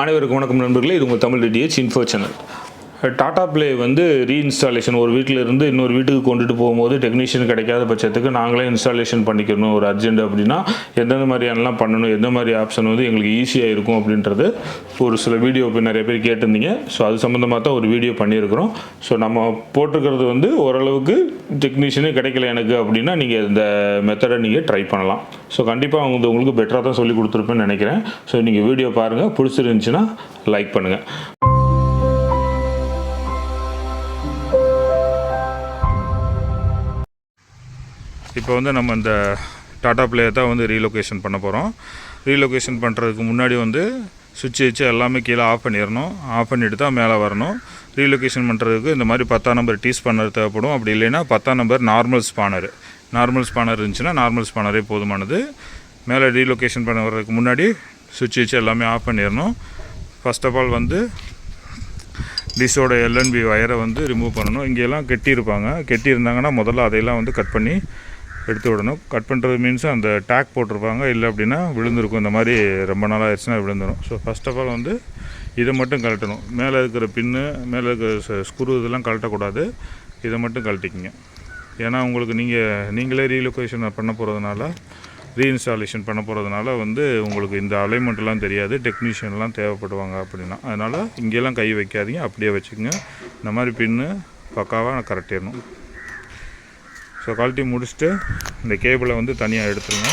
அனைவருக்கும் வணக்கம் நண்பர்களே. இது உங்கள் Tamil DTH info channel. Tata play வந்து ரீஇன்ஸ்டாலேஷன் ஒரு வீட்டில் இருந்து இன்னொரு வீட்டுக்கு கொண்டுட்டு போகும்போது டெக்னீஷியன் கிடைக்காத பட்சத்துக்கு நாங்களே இன்ஸ்டாலேஷன் பண்ணிக்கணும். ஒரு அர்ஜென்ட் அப்படின்னா எந்தெந்த மாதிரியானலாம் பண்ணணும் எந்த மாதிரி ஆப்ஷன் வந்து எங்களுக்கு ஈஸியாக இருக்கும் அப்படின்றது ஒரு சில வீடியோ இப்போ நிறைய பேர் கேட்டிருந்தீங்க. ஸோ அது சம்மந்தமாக தான் ஒரு வீடியோ பண்ணியிருக்கிறோம். ஸோ நம்ம போட்டிருக்கிறது வந்து ஓரளவுக்கு டெக்னீஷியனே கிடைக்கல எனக்கு அப்படின்னா நீங்கள் இந்த மெத்தடை நீங்கள் ட்ரை பண்ணலாம். ஸோ கண்டிப்பாக அவங்க உங்களுக்கு பெட்டராக தான் சொல்லி கொடுத்துருப்பேன்னு நினைக்கிறேன். ஸோ நீங்கள் வீடியோ பாருங்கள் பிடிச்சிருந்துச்சின்னா லைக் பண்ணுங்கள் இப்போ வந்து நம்ம இந்த டாடா பிளேயை தான் வந்து ரீலொகேஷன் பண்ண போகிறோம் ரீலொகேஷன் பண்ணுறதுக்கு முன்னாடி வந்து சுவிட்ச் வச்சு எல்லாமே கீழே ஆஃப் பண்ணிடணும் ஆஃப் பண்ணிட்டு தான் மேலே வரணும். ரீலொகேஷன் பண்ணுறதுக்கு இந்த மாதிரி பத்தாம் நம்பர் டீ ஸ்பானர் தேவைப்படும். அப்படி இல்லைன்னா பத்தாம் number normal spanner normal spanner இருந்துச்சுன்னா நார்மல் ஸ்பானரே போதுமானது. மேலே ரீலொகேஷன் பண்ண வர்றதுக்கு முன்னாடி சுவிட்ச் வச்சு எல்லாமே ஆஃப் பண்ணிடணும் ஃபர்ஸ்ட் ஆஃப் ஆல் வந்து டிஷோட எல்என்பி வயரை வந்து ரிமூவ் பண்ணணும். இங்கெல்லாம் கெட்டியிருப்பாங்க. கெட்டியிருந்தாங்கன்னா முதல்ல அதையெல்லாம் வந்து கட் பண்ணி எடுத்து விடணும். கட் பண்ணுறது மீன்ஸ் அந்த டேக் போட்டிருப்பாங்க. இல்லை அப்படின்னா விழுந்திருக்கும். இந்த மாதிரி ரொம்ப நாளாக ஆயிடுச்சுன்னா விழுந்துடும் ஸோ ஃபஸ்ட் ஆஃப் ஆல் வந்து இதை மட்டும் கழட்டணும். மேலே இருக்கிற பின்னு மேலே இருக்கிற ஸ்க்ரூ இதெல்லாம் கழட்டக்கூடாது. இதை மட்டும் கழட்டிக்கிங்க. ஏன்னா உங்களுக்கு நீங்கள் நீங்களே ரீலொகேஷன் பண்ண போகிறதுனால ரீஇன்ஸ்டாலேஷன் பண்ண போகிறதுனால வந்து உங்களுக்கு இந்த அலைன்மெண்ட்லாம் தெரியாது. டெக்னீஷியன்லாம் தேவைப்படுவாங்க அப்படின்னா. அதனால் இங்கெல்லாம் கை வைக்காதீங்க. அப்படியே வச்சுக்கோங்க. இந்த மாதிரி பின்னு பக்காவாக கரெக்டிடணும் ஸோ கழட்டி முடிச்சுட்டு இந்த கேபிளை வந்து தனியாக எடுத்துருங்க.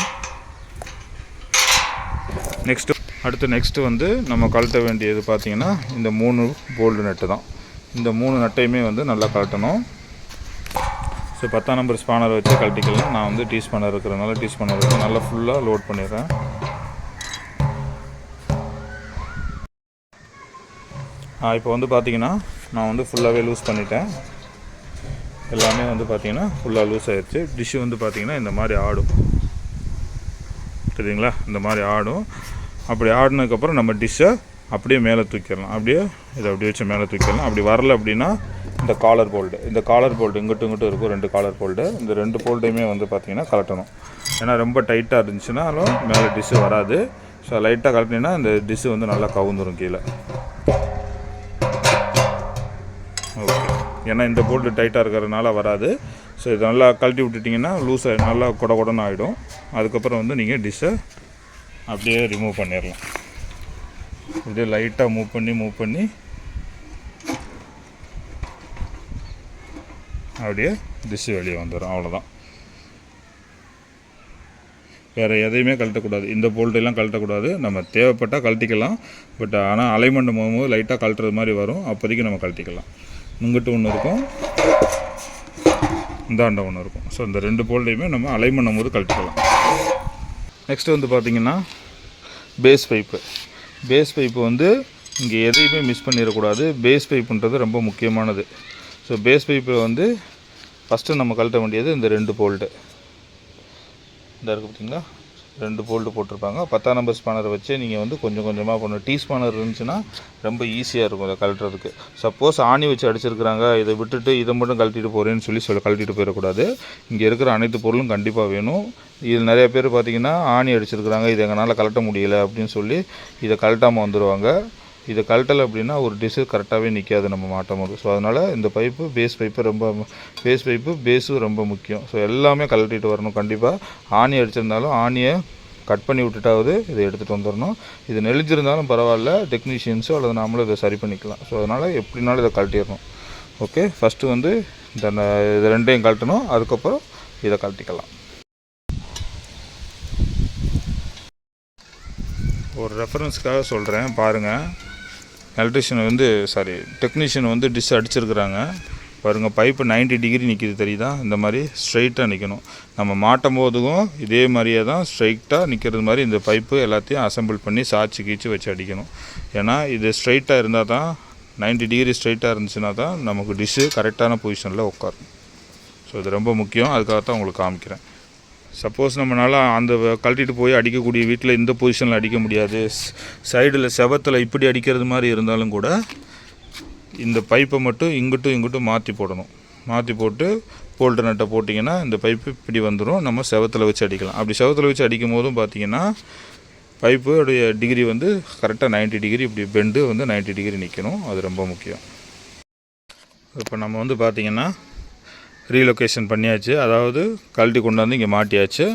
நெக்ஸ்ட்டு அடுத்து நெக்ஸ்ட்டு வந்து நம்ம கழட்ட வேண்டியது பார்த்திங்கன்னா இந்த மூணு போல்டு நட்டு தான். இந்த மூணு நட்டையுமே வந்து நல்லா கழட்டணும். ஸோ பத்தாம் நம்பர் ஸ்பானர் வச்சு கழட்டிக்கலாம். நான் வந்து டீ ஸ்பானர் இருக்கிறதுனால டீ ஸ்பானர் வச்சு நல்லா ஃபுல்லாக லோட் பண்ணிடுறேன். இப்போ வந்து பார்த்திங்கன்னா நான் வந்து ஃபுல்லாகவே லூஸ் பண்ணிட்டேன். எல்லாமே வந்து பார்த்தீங்கன்னா ஃபுல்லாக லூஸ் ஆகிடுச்சு டிஷ்ஷு வந்து பார்த்திங்கன்னா இந்த மாதிரி ஆடும். சரிங்களா? இந்த மாதிரி ஆடும். அப்படி ஆடினதுக்கப்புறம் நம்ம டிஷ்ஷை அப்படியே மேலே தூக்கிடலாம். அப்படியே இதை அப்படியே வச்சு மேலே தூக்கிடலாம். அப்படி வரல அப்படின்னா இந்த காலர் போல்டு இந்த காலர் போல்டு இங்கிட்டும் இங்கிட்டும் இருக்கும். ரெண்டு காலர் போல்டு இந்த ரெண்டு போல்டையுமே வந்து பார்த்திங்கன்னா கலட்டணும் ஏன்னா ரொம்ப டைட்டாக இருந்துச்சுனாலும் மேலே டிஷ்ஷு வராது. ஸோ லைட்டாக கலட்டினீங்கன்னா இந்த டிஷ்ஷு வந்து நல்லா கவுந்துரும் கீழே. ஓகே ஏன்னா இந்த போல்டு டைட்டாக இருக்கிறதுனால வராது. ஸோ இது நல்லா கழட்டி விட்டுட்டிங்கன்னா லூஸாக நல்லா கொட கொடன்னு ஆகிடும் அதுக்கப்புறம் வந்து நீங்கள் டிஷ்ஷை அப்படியே ரிமூவ் பண்ணிடலாம். அப்படியே லைட்டாக மூவ் பண்ணி மூவ் பண்ணி அப்படியே டிஷ்ஷு வெளியே வந்துடும் அவ்வளோதான் வேறு எதையுமே கழட்டக்கூடாது. இந்த போல்ட்டெல்லாம் கழட்டக்கூடாது. நம்ம தேவைப்பட்டால் கழட்டிக்கலாம். பட் ஆனால் அலைமெண்ட் போகும்போது லைட்டாக கழட்டுறது மாதிரி வரும். அப்போதைக்கு நம்ம கழட்டிக்கலாம். இங்கிட்டு ஒன்று இருக்கும். இந்தாண்ட ஒன்று இருக்கும். ஸோ இந்த ரெண்டு போல்ட்டையுமே நம்ம அலைன் பண்ணும்போது கழட்டிக்கலாம். நெக்ஸ்ட்டு வந்து பார்த்திங்கன்னா பேஸ் பைப்பு பேஸ் பைப்பு வந்து இங்கே எதையுமே மிஸ் பண்ணிடக்கூடாது. பேஸ் பைப்புன்றது ரொம்ப முக்கியமானது. ஸோ பேஸ் பைப்பை வந்து ஃபஸ்ட்டு நம்ம கழட்ட வேண்டியது இந்த ரெண்டு போல்ட்டு இந்த இருக்குது பார்த்திங்கன்னா ரெண்டு போல்டு போட்டிருப்பாங்க. பத்தாம் நம்பர் ஸ்பானரை வச்சு நீங்கள் வந்து கொஞ்சம் கொஞ்சமாக பண்ணணும் டீ ஸ்பானர் இருந்துச்சுன்னா ரொம்ப ஈஸியாக இருக்கும் அதை கழட்டுறதுக்கு. சப்போஸ் ஆணி வச்சு அடிச்சிருக்கிறாங்க இதை விட்டுட்டு இதை மட்டும் கழட்டிட்டு போகிறேன்னு சொல்லி சொல்ல கழட்டிட்டு போயிடக்கூடாது. இங்கே இருக்கிற அனைத்து பொருளும் கண்டிப்பாக வேணும். இது நிறைய பேர் பார்த்தீங்கன்னா ஆணி அடிச்சிருக்கிறாங்க இதை எங்களால் கழட்ட முடியல அப்படின்னு சொல்லி இதை கழட்டாமல் வந்துடுவாங்க இதை கழட்டலை அப்படின்னா ஒரு டிஷ்ஷு கரெக்டாகவே நிற்காது நம்ம மாட்டும் போது ஸோ அதனால் இந்த பைப்பு பேஸ் பைப்பு ரொம்ப பேஸ் பைப்பு பேஸும் ரொம்ப முக்கியம். ஸோ எல்லாமே கழட்டிட்டு வரணும். கண்டிப்பாக ஆணி அடிச்சிருந்தாலும் ஆணியை கட் பண்ணி விட்டுட்டாவது இதை எடுத்துகிட்டு வந்துடணும். இது நெளிஞ்சிருந்தாலும் பரவாயில்ல டெக்னீஷியன்ஸோ அல்லது நாமளும் இதை சரி பண்ணிக்கலாம். ஸோ அதனால் எப்படினாலும் இதை கழட்டிடணும். ஓகே ஃபஸ்ட்டு வந்து இந்த இது ரெண்டையும் கழட்டணும். அதுக்கப்புறம் இதை கழட்டிக்கலாம். ஒரு ரெஃபரன்ஸ்க்காக சொல்கிறேன் பாருங்கள் எலக்ட்ரிஷியன் வந்து சாரி டெக்னீஷியன் வந்து டிஷ் அடிச்சிருக்கிறாங்க. பாருங்கள் பைப்பு 90 டிகிரி நிற்கிது தெரியுதா? இந்த மாதிரி ஸ்ட்ரைட்டாக நிற்கணும் நம்ம மாட்டும் போதும் இதே மாதிரியே தான் ஸ்ட்ரைட்டாக நிற்கிறது மாதிரி இந்த பைப்பு எல்லாத்தையும் அசெம்பிள் பண்ணி சாய்ச்சி கீச்சு வச்சு அடிக்கணும். ஏன்னா இது ஸ்ட்ரைட்டாக இருந்தால் தான் 90 டிகிரி ஸ்ட்ரைட்டாக இருந்துச்சுன்னா தான் நமக்கு டிஷ்ஷு கரெக்டான பொசிஷனில் உட்காரும். ஸோ இது ரொம்ப முக்கியம். அதுக்காக தான் உங்களுக்கு காமிக்கிறேன். சப்போஸ் நம்மளால் அந்த வ- கழட்டிட்டு போய் அடிக்கக்கூடிய வீட்டில் இந்த பொசிஷனில் அடிக்க முடியாது. சைடில் செவத்தில் இப்படி அடிக்கிறது மாதிரி இருந்தாலும் கூட இந்த பைப்பை மட்டும் இங்கிட்டும் இங்கிட்டும் மாற்றி போடணும். மாற்றி போட்டு போல்டர் நட்டை போட்டிங்கன்னா இந்த பைப்பு இப்படி வந்துடும் நம்ம செவத்தில் வச்சு அடிக்கலாம். அப்படி செவத்தில் வச்சு அடிக்கும் போதும் பார்த்தீங்கன்னா பைப்புடைய டிகிரி வந்து கரெக்டாக 90 டிகிரி இப்படி பெண்டு வந்து 90 டிகிரி நிற்கணும் அது ரொம்ப முக்கியம். இப்போ நம்ம வந்து பார்த்திங்கன்னா ரீலொகேஷன் பண்ணியாச்சு. அதாவது கழட்டி கொண்டு வந்து இங்கே மாட்டியாச்சு.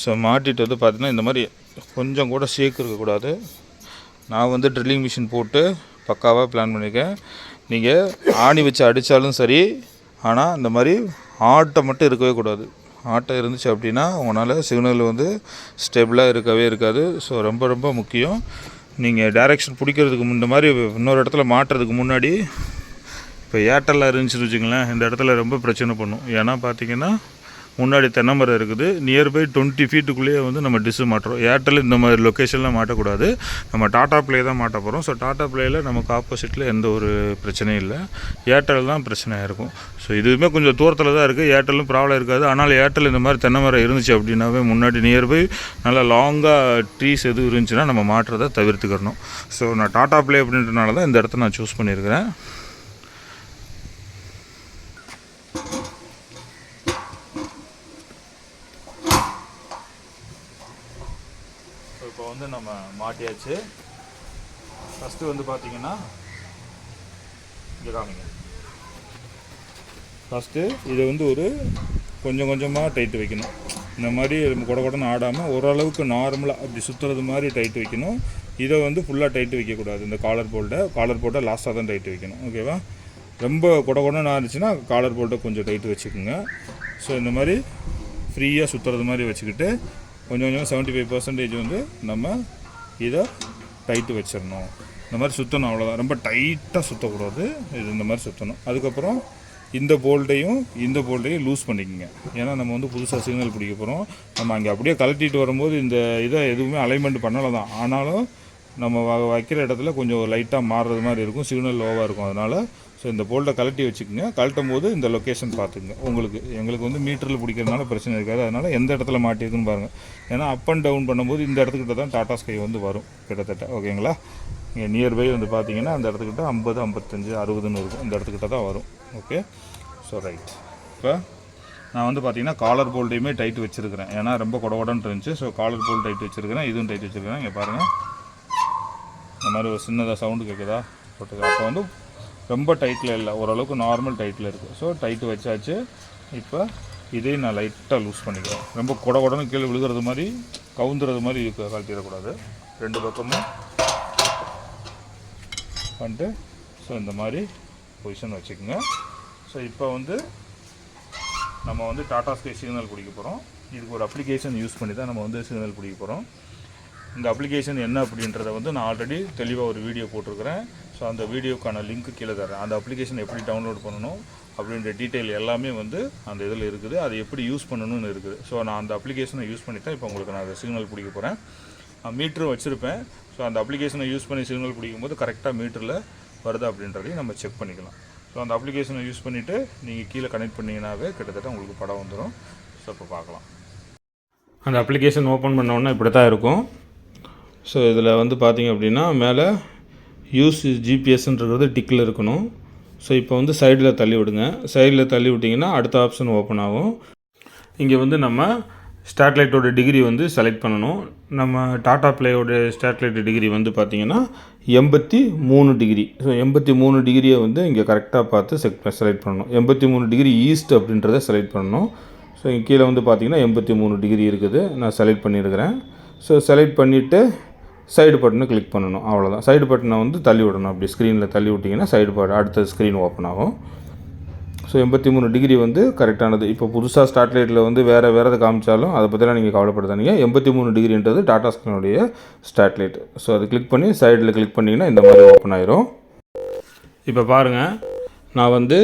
ஸோ மாட்டிட்டு வந்து பார்த்திங்கன்னா இந்த மாதிரி கொஞ்சம் கூட ஷேக் இருக்கக்கூடாது நான் வந்து ட்ரில்லிங் மிஷின் போட்டு பக்காவாக பிளான் பண்ணியிருக்கேன் நீங்கள் ஆணி வச்சு அடித்தாலும் சரி ஆனால் இந்த மாதிரி ஆட்டை மட்டும் இருக்கவே கூடாது. ஆட்டை இருந்துச்சு அப்படின்னா உங்களால் சிக்னல் வந்து ஸ்டெபிளாக இருக்கவே இருக்காது. ஸோ ரொம்ப ரொம்ப முக்கியம். நீங்கள் டைரெக்ஷன் பிடிக்கிறதுக்கு முன்ன இந்த மாதிரி இன்னொரு இடத்துல மாட்டுறதுக்கு முன்னாடி இப்போ ஏர்டெல்லாம் இருந்துச்சுன்னு வச்சுங்களேன் இந்த இடத்துல ரொம்ப பிரச்சனை பண்ணும். ஏன்னா பார்த்தீங்கன்னா முன்னாடி தென்னை மரம் இருக்குது. நியர்பை டுவெண்ட்டி ஃபீட்டுக்குள்ளேயே வந்து நம்ம டிஷ்ஷு மாட்டுறோம். ஏர்டெல் இந்த மாதிரி லொக்கேஷனில் மாட்டக்கூடாது. நம்ம டாட்டா ப்ளே தான் மாட்ட போகிறோம் ஸோ டாட்டா ப்ளேயில் நமக்கு ஆப்போசிட்டில் எந்த ஒரு பிரச்சனையும் இல்லை. ஏர்டெல் தான் பிரச்சனையாக இருக்கும். ஸோ இதுவுமே கொஞ்சம் தூரத்தில் தான் இருக்குது ஏர்டெல்லும் ப்ராப்ளம் இருக்காது. ஆனால் ஏர்டெல் இந்த மாதிரி தென்னை மரம் இருந்துச்சு அப்படின்னாவே முன்னாடி நியர்பை நல்லா லாங்காக ட்ரீஸ் எதுவும் இருந்துச்சுன்னா நம்ம மாட்டுறதை தவிர்த்துக்கிறணும் ஸோ நான் டாட்டா ப்ளே அப்படின்றனால தான் இந்த இடத்த நான் சூஸ் பண்ணியிருக்கிறேன் ஸோ இப்போ வந்து மாற்றியாச்சு ஃபஸ்ட்டு வந்து பார்த்தீங்கன்னா இங்கே காமிங்க. ஃபஸ்ட்டு இதை வந்து ஒரு கொஞ்சம் கொஞ்சமாக டைட் வைக்கணும். இந்த மாதிரி கொட கொடன்னு ஆடாமல் ஓரளவுக்கு நார்மலாக அப்படி சுற்றுறது மாதிரி டைட் வைக்கணும். இதை வந்து ஃபுல்லாக டைட் வைக்கக்கூடாது. இந்த காலர் போல்ட்டை காலர் போல்ட்டை லாஸ்ட்டாக தான் டைட் வைக்கணும். ஓகேவா ரொம்ப கொட கொடன்னு இருந்துச்சுன்னா காலர் போல்ட்டை கொஞ்சம் டைட் வச்சுக்கோங்க. ஸோ இந்த மாதிரி ஃப்ரீயாக சுற்றுறது மாதிரி வச்சுக்கிட்டு கொஞ்சம் கொஞ்சம் செவன்ட்டி ஃபைவ் பர்சன்டேஜ் வந்து நம்ம இதை டைட்டு வச்சிடணும். இந்த மாதிரி சுற்றணும் அவ்வளோதான் ரொம்ப டைட்டாக சுற்றக்கூடாது இது இந்த மாதிரி சுற்றணும் அதுக்கப்புறம் இந்த போல்ட்டையும் இந்த போல்ட்டையும் லூஸ் பண்ணிக்கோங்க. ஏன்னா நம்ம வந்து புதுசாக சிக்னல் பிடிக்க போகிறோம் நம்ம அங்கே அப்படியே கழட்டிட்டு வரும்போது இந்த இதை எதுவுமே அலைன்மெண்ட் பண்ணலை தான். ஆனாலும் நம்ம வைக்கிற இடத்துல கொஞ்சம் லைட்டாக மாறுறது மாதிரி இருக்கும் சிக்னல் லோவாக இருக்கும். அதனால் ஸோ இந்த போல்ட்டை கழட்டி வச்சுக்கோங்க. கழட்டும் போது இந்த லொக்கேஷன் பார்த்துங்க உங்களுக்கு எங்களுக்கு வந்து மீட்டரில் பிடிக்கிறதுனால பிரச்சனை இருக்காது. அதனால் எந்த இடத்துல மாட்டியிருக்குன்னு பாருங்கள் ஏன்னா அப் அண்ட் டவுன் பண்ணும்போது இந்த இடத்துக்கிட்ட தான் டாடா ஸ்கை வந்து வரும் கிட்டத்தட்ட. ஓகேங்களா இங்கே நியர்பை வந்து பார்த்தீங்கன்னா அந்த இடத்துக்கிட்ட ஐம்பது ஐம்பத்தஞ்சு அறுபதுன்னு இருக்கும். இந்த இடத்துக்கிட்ட தான் வரும். ஓகே ஸோ ரைட் இப்போ நான் வந்து பார்த்தீங்கன்னா காலர் போல்ட்டையுமே டைட் வச்சுருக்கிறேன். ஏன்னா ரொம்ப கொடகொடன்னு இருந்துச்சு. ஸோ காலர் போல்ட் டைட் வச்சுருக்கிறேன். இதுவும் டைட் வச்சுருக்கிறேன். இங்கே பாருங்கள் இந்த மாதிரி ஒரு சின்னதாக சவுண்டு கேட்குதா போட்டுக்கலாம் அப்போ வந்து ரொம்ப டைட்டில் இல்லை. ஓரளவுக்கு நார்மல் டைட்டில் இருக்குது ஸோ டைட்டு வச்சாச்சு. இப்போ இதையும் நான் லைட்டாக லூஸ் பண்ணிக்கிறேன். ரொம்ப கொட கொடன்னு கீழே விழுகிறது மாதிரி கவுந்துறது மாதிரி இருக்கு. கழட்டிடக்கூடாது ரெண்டு பக்கமும் பண்ணிட்டு ஸோ இந்த மாதிரி பொசிஷன் வச்சுக்கோங்க. ஸோ இப்போ வந்து நம்ம வந்து டாடா ஸ்கை சிக்னல் பிடிக்க போகிறோம் இதுக்கு ஒரு அப்ளிகேஷன் யூஸ் பண்ணி தான் நம்ம வந்து சிக்னல் பிடிக்க போகிறோம் இந்த அப்ளிகேஷன் என்ன அப்படின்றத வந்து நான் ஆல்ரெடி தெளிவாக ஒரு வீடியோ போட்டிருக்கிறேன். ஸோ அந்த வீடியோக்கான லிங்க்கு கீழே தரேன் அந்த அப்ளிகேஷன் எப்படி டவுன்லோட் பண்ணணும் அப்படின்ற டீட்டெயில் எல்லாமே வந்து அந்த இதில் இருக்குது. அதை எப்படி யூஸ் பண்ணணும்னு இருக்குது. ஸோ நான் அந்த அப்ளிகேஷனை யூஸ் பண்ணி தான் இப்போ உங்களுக்கு நான் சிக்னல் பிடிக்க போகிறேன் மீட்டரும் வச்சுருப்பேன். ஸோ அந்த அப்ளிகேஷனை யூஸ் பண்ணி சிக்னல் பிடிக்கும்போது கரெக்டாக மீட்டரில் வருதா அப்படின்றதையும் நம்ம செக் பண்ணிக்கலாம். ஸோ அந்த அப்ளிகேஷனை யூஸ் பண்ணிவிட்டு நீங்கள் கீழே கனெக்ட் பண்ணிங்கனாவே கிட்டத்தட்ட உங்களுக்கு படம் வந்துடும் ஸோ இப்போ பார்க்கலாம். அந்த அப்ளிகேஷன் ஓப்பன் பண்ணோன்னே இப்படி தான் இருக்கும். ஸோ இதில் வந்து பார்த்திங்க அப்படின்னா மேலே யூஸ் ஜிபிஎஸ்ன்றது டிக்கில் இருக்கணும். ஸோ இப்போ வந்து சைடில் தள்ளி விடுங்க. சைடில் தள்ளி விட்டிங்கன்னா அடுத்த ஆப்ஷன் ஓப்பன் ஆகும். இங்கே வந்து நம்ம ஸ்டாட்லைட்டோட டிகிரி வந்து செலக்ட் பண்ணணும். நம்ம டாடா ப்ளேயோட ஸ்டாட்லைட் டிகிரி வந்து பார்த்திங்கன்னா எண்பத்தி மூணு டிகிரி ஸோ எண்பத்தி மூணு டிகிரியை வந்து இங்கே கரெக்டாக பார்த்து செக் செலக்ட் பண்ணணும். எண்பத்தி மூணு டிகிரி ஈஸ்ட் அப்படின்றத செலக்ட் பண்ணணும். ஸோ இங்கே கீழே வந்து பார்த்திங்கன்னா எண்பத்தி மூணு டிகிரி இருக்குது. நான் செலக்ட் பண்ணியிருக்கிறேன் ஸோ செலக்ட் பண்ணிவிட்டு சைடு பட்டனை கிளிக் பண்ணணும். அவ்வளோதான் சைடு பட்டனை வந்து தள்ளி விடணும். அப்படி ஸ்க்ரீனில் தள்ளி விட்டிங்கன்னா சைடு பட் அடுத்த ஸ்க்ரீன் ஓப்பன் ஆகும். ஸோ எண்பத்தி மூணு டிகிரி வந்து கரெக்டானது இப்போ புதுசாக ஸ்டார்ட் லைட்டில் வந்து வேறு வேறு காமிச்சாலும் அதை பற்றிலாம் நீங்கள் கவலைப்படுத்தாதீங்க எண்பத்தி மூணு டிகிரின்றது டாடா ஸ்கிரீனுடைய ஸ்டார்ட் லைட் ஸோ அதை கிளிக் பண்ணி சைடில் கிளிக் பண்ணிங்கன்னா இந்த மாதிரி ஓப்பன் ஆயிரும். இப்போ பாருங்கள் நான் வந்து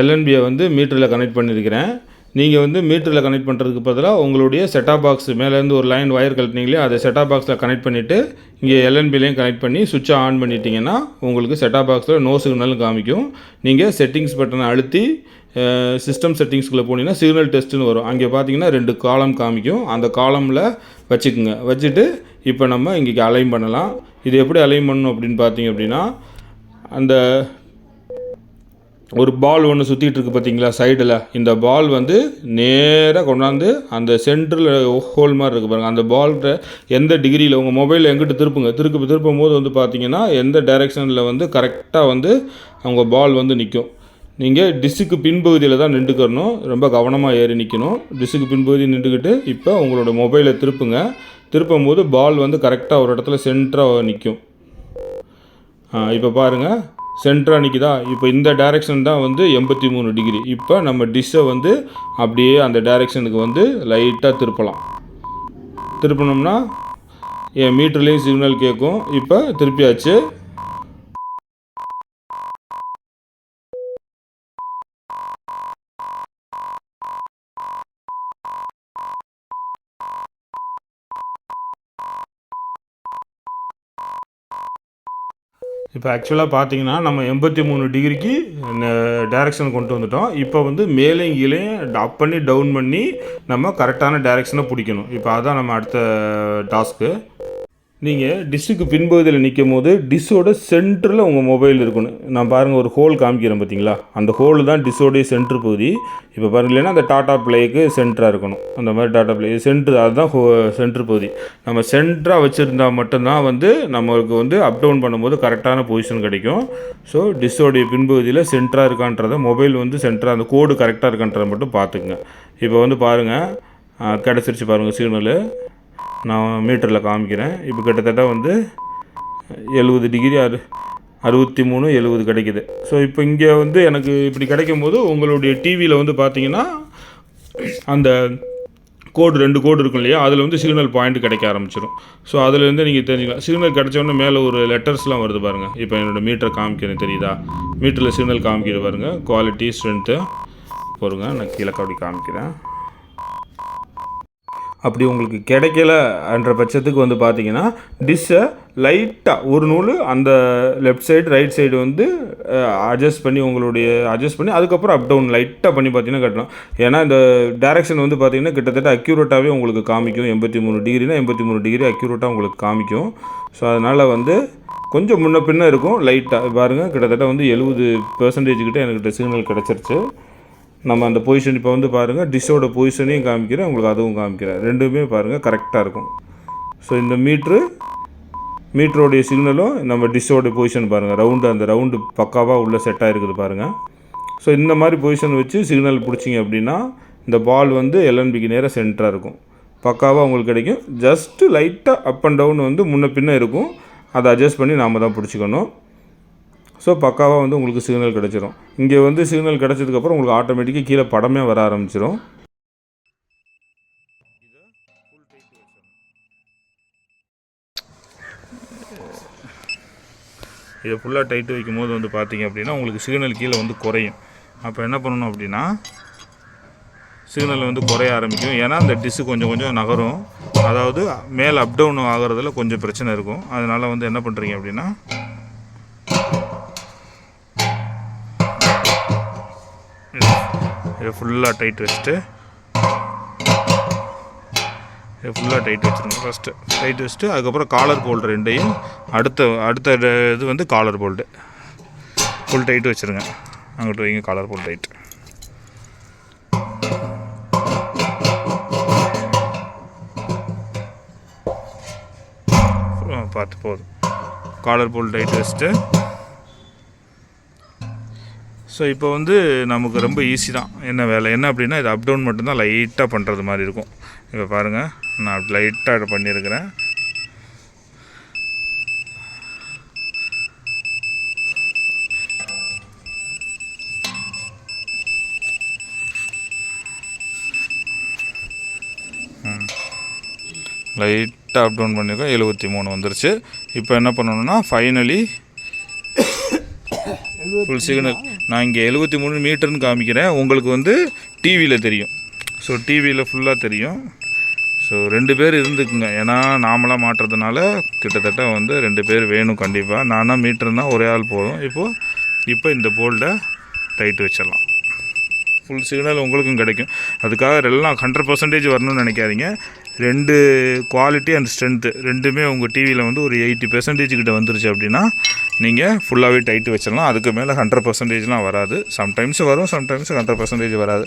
எல்என்பியை வந்து மீட்டரில் கனெக்ட் பண்ணியிருக்கிறேன். நீங்கள் வந்து மீட்டரில் கனெக்ட் பண்ணுறதுக்கு பதிலாக உங்களுடைய செட்டாப் பாக்ஸ் மேலேருந்து ஒரு லைன் ஒயர் கழட்டினீங்களே அதை செட்டாப் பாக்ஸில் கனெக்ட் பண்ணிவிட்டு இங்கே எல்என்பிலையும் கனெக்ட் பண்ணி சுவிட்சை ஆன் பண்ணிட்டீங்கன்னா உங்களுக்கு செட்டாப் பாக்ஸில் நோ சிக்னலும் காமிக்கும். நீங்கள் செட்டிங்ஸ் பட்டனை அழுத்தி சிஸ்டம் செட்டிங்ஸ்குள்ளே போனீங்கன்னா சிக்னல் டெஸ்ட்டுன்னு வரும். அங்கே பார்த்தீங்கன்னா ரெண்டு காலம் காமிக்கும். அந்த காலமில் வச்சுக்குங்க. வச்சுட்டு இப்போ நம்ம இங்கே அலைன் பண்ணலாம். இது எப்படி அலைன் பண்ணணும் அப்படின்னு பார்த்தீங்க அப்படின்னா அந்த ஒரு பால் ஒன்று சுற்றிட்டு இருக்கு பார்த்தீங்களா சைடில் இந்த பால் வந்து நேராக கொண்டாந்து அந்த சென்டரில் ஹோல் மாதிரி இருக்குது பாருங்கள் அந்த பால்கிட்ட எந்த டிகிரியில் உங்கள் மொபைலில் எங்கிட்ட திருப்புங்க. திருப்பு திருப்பும் போது வந்து பார்த்தீங்கன்னா எந்த டைரெக்ஷனில் வந்து கரெக்டாக வந்து அவங்க பால் வந்து நிற்கும் நீங்கள் டிஸ்ஸுக்கு பின்பகுதியில் தான் நின்றுக்கணும் ரொம்ப கவனமாக ஏறி நிற்கணும் டிஸ்ஸுக்கு பின்பகுதி நின்றுக்கிட்டு இப்போ உங்களோட மொபைலை திருப்புங்க. திருப்பும் போது பால் வந்து கரெக்டாக ஒரு இடத்துல சென்டராக நிற்கும் இப்போ பாருங்கள் சென்டராக நிற்கிதா இப்போ இந்த டைரெக்ஷன் தான் வந்து எண்பத்தி மூணு டிகிரி இப்போ நம்ம டிஷ்ஷை வந்து அப்படியே அந்த டைரெக்ஷனுக்கு வந்து லைட்டாக திருப்பலாம். திருப்பினோம்னா என் மீட்டர்லேயும் சிக்னல் கேட்கும் இப்போ திருப்பியாச்சு. இப்போ ஆக்சுவலாக பார்த்தீங்கன்னா நம்ம எண்பத்தி மூணு டிகிரிக்கு டைரெக்ஷன் கொண்டு வந்துட்டோம். இப்போ வந்து மேலேயும் கீழேயும் அப் பண்ணி டவுன் பண்ணி நம்ம கரெக்டான டேரெக்ஷனை பிடிக்கணும். இப்போ அதுதான் நம்ம அடுத்த டாஸ்க்கு நீங்கள் டிஷ்ஷுக்கு பின்பகுதியில் நிற்கும் போது டிஷ்ஷோட சென்டரில் உங்கள் மொபைல் இருக்கணும். நான் பாருங்கள் ஒரு ஹோல் காமிக்கிறேன் பார்த்தீங்களா அந்த ஹோல் தான் டிஷ்ஷோடைய சென்டர் பகுதி. இப்போ பாருங்கள் இல்லைன்னா அந்த டாட்டா பிளேக்கு சென்டராக இருக்கணும். அந்த மாதிரி டாட்டா பிளே சென்டர் அதுதான் ஹோ சென்டர் பகுதி. நம்ம சென்டராக வச்சுருந்தா மட்டும்தான் வந்து நம்மளுக்கு வந்து அப் டவுன் பண்ணும்போது கரெக்டான பொசிஷன் கிடைக்கும். ஸோ டிஷ்ஷோடைய பின்பகுதியில் சென்டராக இருக்கான்றதை மொபைல் வந்து சென்டராக அந்த கோடு கரெக்டாக இருக்கான்றதை மட்டும் பார்த்துக்குங்க. இப்போ வந்து பாருங்கள் கிடச்சிருச்சு பாருங்கள் சிக்னலு நான் மீட்டரில் காமிக்கிறேன். இப்போ கிட்டத்தட்ட வந்து எழுபது டிகிரி அறு அறுபத்தி மூணு எழுபது கிடைக்குது. ஸோ இப்போ இங்கே வந்து எனக்கு இப்படி கிடைக்கும் போது உங்களுடைய டிவியில் வந்து பார்த்தீங்கன்னா அந்த கோடு ரெண்டு கோடு இருக்கும் இல்லையா? அதில் வந்து சிக்னல் பாயிண்ட் கிடைக்க ஆரம்பிச்சிடும் ஸோ அதுலேருந்து நீங்கள் தெரிஞ்சுக்கலாம். சிக்னல் கிடைச்சோடனே மேலே ஒரு லெட்டர்ஸ்லாம் வருது பாருங்கள் இப்போ என்னோடய மீட்டர் காமிக்கிறேன் தெரியுதா? மீட்டரில் சிக்னல் காமிக்கிற பாருங்கள் குவாலிட்டி ஸ்ட்ரென்த்து பொறுங்க. நான் கீழே அப்படி காமிக்கிறேன். அப்படி உங்களுக்கு கிடைக்கலன்ற பட்சத்துக்கு வந்து பார்த்தீங்கன்னா டிஷ்ஷை லைட்டாக ஒரு நூல் அந்த லெஃப்ட் சைடு ரைட் சைடு வந்து அட்ஜஸ்ட் பண்ணி உங்களுடைய அட்ஜஸ்ட் பண்ணி அதுக்கப்புறம் அப் டவுன் லைட்டாக பண்ணி பார்த்தீங்கன்னா கட்டணும். ஏன்னா இந்த டேரெக்ஷன் வந்து பார்த்தீங்கன்னா கிட்டத்தட்ட அக்யூரேட்டாகவே உங்களுக்கு காமிக்கும். எண்பத்தி மூணு டிகிரினா எண்பத்தி மூணு டிகிரி அக்யூரேட்டாக உங்களுக்கு காமிக்கும். ஸோ அதனால் வந்து கொஞ்சம் முன்ன பின்ன இருக்கும். லைட்டாக பாருங்கள் கிட்டத்தட்ட வந்து எழுபது பர்சன்டேஜ் கிட்ட எனக்கு சிக்னல் கிடச்சிருச்சு. நம்ம அந்த பொசிஷன் இப்போ வந்து பாருங்கள் டிஷ்ஷோட பொசிஷனையும் காமிக்கிறேன் உங்களுக்கு அதுவும் காமிக்கிறேன். ரெண்டுமே பாருங்கள் கரெக்டாக இருக்கும். ஸோ இந்த மீட்ரு மீட்டருடைய சிக்னலும் நம்ம டிஷ்ஷோட பொசிஷன் பாருங்கள் ரவுண்டு அந்த ரவுண்டு பக்காவாக உள்ளே செட் ஆகிருக்குது பாருங்கள் ஸோ இந்த மாதிரி பொசிஷன் வச்சு சிக்னல் பிடிச்சிங்க அப்படின்னா இந்த பால் வந்து எல்என்பிக்கு நேராக சென்டராக இருக்கும். பக்காவாக உங்களுக்கு கிடைக்கும். ஜஸ்ட்டு லைட்டாக அப் அண்ட் டவுன் வந்து முன்ன பின்ன இருக்கும். அதை அட்ஜஸ்ட் பண்ணி நாம் தான் பிடிச்சிக்கணும். ஸோ பக்காவாக வந்து உங்களுக்கு சிக்னல் கிடச்சிரும். இங்கே வந்து சிக்னல் கிடச்சதுக்கப்புறம் உங்களுக்கு ஆட்டோமேட்டிக்காக கீழே படமே வர ஆரம்பிச்சிடும் இதை ஃபுல்லாக டைட்டு வைக்கும் போது வந்து பார்த்தீங்க அப்படின்னா உங்களுக்கு சிக்னல் கீழே வந்து குறையும். அப்போ என்ன பண்ணணும் அப்படின்னா சிக்னல் வந்து குறைய ஆரம்பிக்கும். ஏன்னா அந்த டிஷ்ஷு கொஞ்சம் கொஞ்சம் நகரும். அதாவது மேலே அப் டவுன் ஆகிறதுல கொஞ்சம் பிரச்சனை இருக்கும். அதனால் வந்து என்ன பண்ணுறீங்க அப்படின்னா இதை ஃபுல்லாக டைட் வச்சுட்டு இதை ஃபுல்லாக டைட் வச்சுருங்க ஃபஸ்ட்டு டைட் வச்சுட்டு அதுக்கப்புறம் காலர் போல்டு ரெண்டையும் அடுத்த அடுத்த இது வந்து காலர் போல்டு ஃபுல் டைட் வச்சுருங்க. அங்கிட்டு வைங்க காலர் போல்டு டைட் பார்த்து போதும். காலர் போல் டைட் வச்சுட்டு ஸோ இப்போ வந்து நமக்கு ரொம்ப ஈஸி தான். என்ன வேலை? என்ன அப்படின்னா இது அப் டவுன் மட்டும்தான் லைட்டாக பண்ணுறது மாதிரி இருக்கும். இப்போ பாருங்கள் நான் லைட்டாக பண்ணியிருக்கிறேன் லைட்டாக அப் டவுன் பண்ணியிருக்கோம் எழுபத்தி மூணு வந்துருச்சு. இப்போ என்ன பண்ணணும்னா ஃபைனலி ஃபுல் சிக்னல் நான் இங்கே எழுபத்தி மூணு மீட்டர்னு காமிக்கிறேன். உங்களுக்கு வந்து டிவியில் தெரியும். ஸோ டிவியில் ஃபுல்லாக தெரியும். ஸோ ரெண்டு பேர் இருந்துக்குங்க. ஏன்னா நாமளாக மாட்டுறதுனால கிட்டத்தட்ட வந்து ரெண்டு பேர் வேணும் கண்டிப்பாக நானாக மீட்டர்னால் ஒரே ஆள் போதும். இப்போது இப்போ இந்த போல்டை டைட்டு வச்சிடலாம். ஃபுல் சிக்னல் உங்களுக்கும் கிடைக்கும். அதுக்காக எல்லாம் ஹண்ட்ரட் பர்சன்டேஜ் வரணும்னு நினைக்காதீங்க. ரெண்டு குவாலிட்டி அண்ட் ஸ்ட்ரென்த்து ரெண்டுமே உங்கள் டிவியில் வந்து ஒரு எயிட்டி பெர்சன்டேஜ் கிட்ட வந்துருச்சு அப்படின்னா நீங்கள் ஃபுல்லாகவே டைட்டு வச்சிடலாம். அதுக்கு மேலே ஹண்ட்ரட் பர்சன்டேஜ்லாம் வராது. சம்டைம்ஸ் வரும் சம்டைம்ஸ் ஹண்ட்ரட் பர்சன்டேஜ் வராது.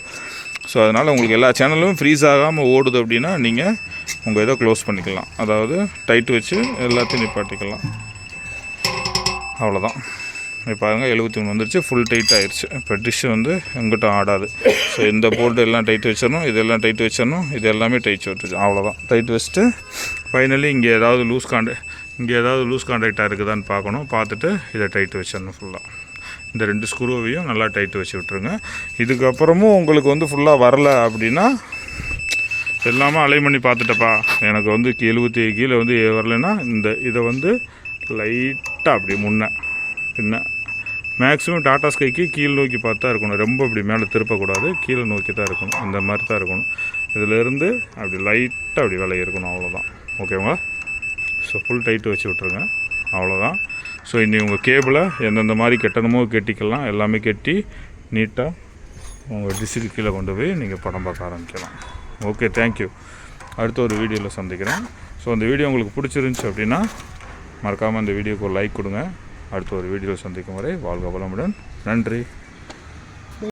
ஸோ அதனால் உங்களுக்கு எல்லா சேனலும் ஃப்ரீஸ் ஆகாமல் ஓடுது அப்படின்னா நீங்கள் உங்கள் இதை க்ளோஸ் பண்ணிக்கலாம். அதாவது டைட் வச்சு எல்லாத்தையும் நிப்பாட்டிக்கலாம். அவ்வளோதான் இப்போ பாருங்கள் எழுபத்தி மூணு வந்துருச்சு ஃபுல் டைட் ஆயிடுச்சு இப்போ டிஷ் வந்து எங்கிட்ட ஆடாது. ஸோ இந்த போல்டு எல்லாம் டைட் வச்சிடணும் இதெல்லாம் டைட் வச்சிடணும் இது எல்லாமே டைட் வச்சுச்சு அவ்வளோதான் டைட் வச்சுட்டு ஃபைனலி இங்கே ஏதாவது லூஸ் காண்ட் இங்கே ஏதாவது லூஸ் கான்டாக்டாக இருக்குதான்னு பார்க்கணும். பார்த்துட்டு இதை டைட் வச்சிடணும் ஃபுல்லாக இந்த ரெண்டு ஸ்க்ரூவையும் நல்லா டைட்டு வச்சு விட்ருங்க இதுக்கப்புறமும் உங்களுக்கு வந்து ஃபுல்லாக வரல அப்படின்னா எல்லாமே அலைன் பண்ணி பார்த்துட்டப்பா. எனக்கு வந்து எழுபத்தி கீழே வந்து வரலைன்னா இந்த இதை வந்து லைட்டாக அப்படி முன்ன பின்ன மேக்ஸிமம் டாடா ஸ்கைக்கு கீழ் நோக்கி பார்த்தா இருக்கணும். ரொம்ப அப்படி மேலே திருப்பக்கூடாது. கீழே நோக்கி தான் இருக்கணும். இந்த மாதிரி தான் இருக்கணும். இதிலேருந்து அப்படி லைட்டாக அப்படி விலை இருக்கணும். அவ்வளோதான் ஓகேவா ஸோ ஃபுல் டைட்டு வச்சு விட்ருங்க அவ்வளோதான் ஸோ இனி உங்கள் கேபிளை எந்தெந்த மாதிரி கெட்டணுமோ கெட்டிக்கலாம். எல்லாமே கெட்டி நீட்டாக உங்கள் டிஷ்ஷுக்கு கீழே கொண்டு போய் நீங்கள் படம் பார்க்க ஆரம்பிக்கலாம். ஓகே தேங்க்யூ அடுத்த ஒரு வீடியோவில் சந்திக்கிறேன். ஸோ அந்த வீடியோ உங்களுக்கு பிடிச்சிருந்துச்சி அப்படின்னா மறக்காமல் அந்த வீடியோக்கு ஒரு லைக் கொடுங்க. அடுத்த ஒரு வீடியோவில் சந்திக்கும் வரை வாழ்க வளமுடன். நன்றி.